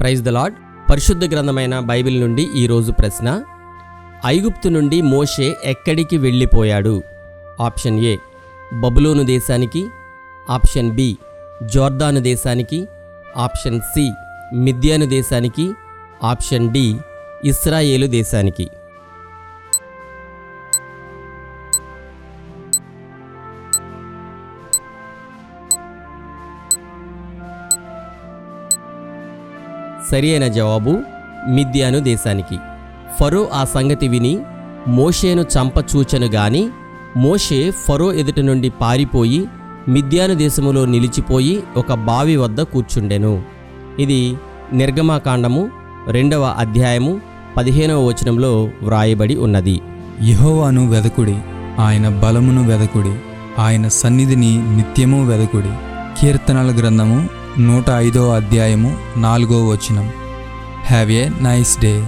Praise the lord పరిశుద్ధ గ్రంథమైన Bible నుండి ఈరోజు ప్రశ్న. ఐగుప్తు నుండి మోషే ఎక్కడికి వెళ్ళిపోయాడు? ఆప్షన్ ఏ బబులోను దేశానికి. ఆప్షన్ బి జోర్దాను దేశానికి. ఆప్షన్ సి మిథ్యాను దేశానికి. ఆప్షన్ డి ఇస్రాయేలు దేశానికి. సరియైన జవాబు మిద్యాను దేశానికి. ఫరో ఆ సంగతి విని మోషేను చంపచూచను గాని మోషే ఫరో ఎదుట నుండి పారిపోయి మిద్యాను దేశములో నిలిచిపోయి ఒక బావి వద్ద కూర్చుండెను. ఇది నిర్గమాకాండము రెండవ అధ్యాయము పదిహేనవ వచనంలో వ్రాయబడి ఉన్నది. యహోవాను వెదకుడి ఆయన బలమును వెదకుడి ఆయన సన్నిధిని నిత్యము వెదకుడి. కీర్తనల గ్రంథము నూట ఐదో అధ్యాయము నాలుగో వచనం. Have a nice day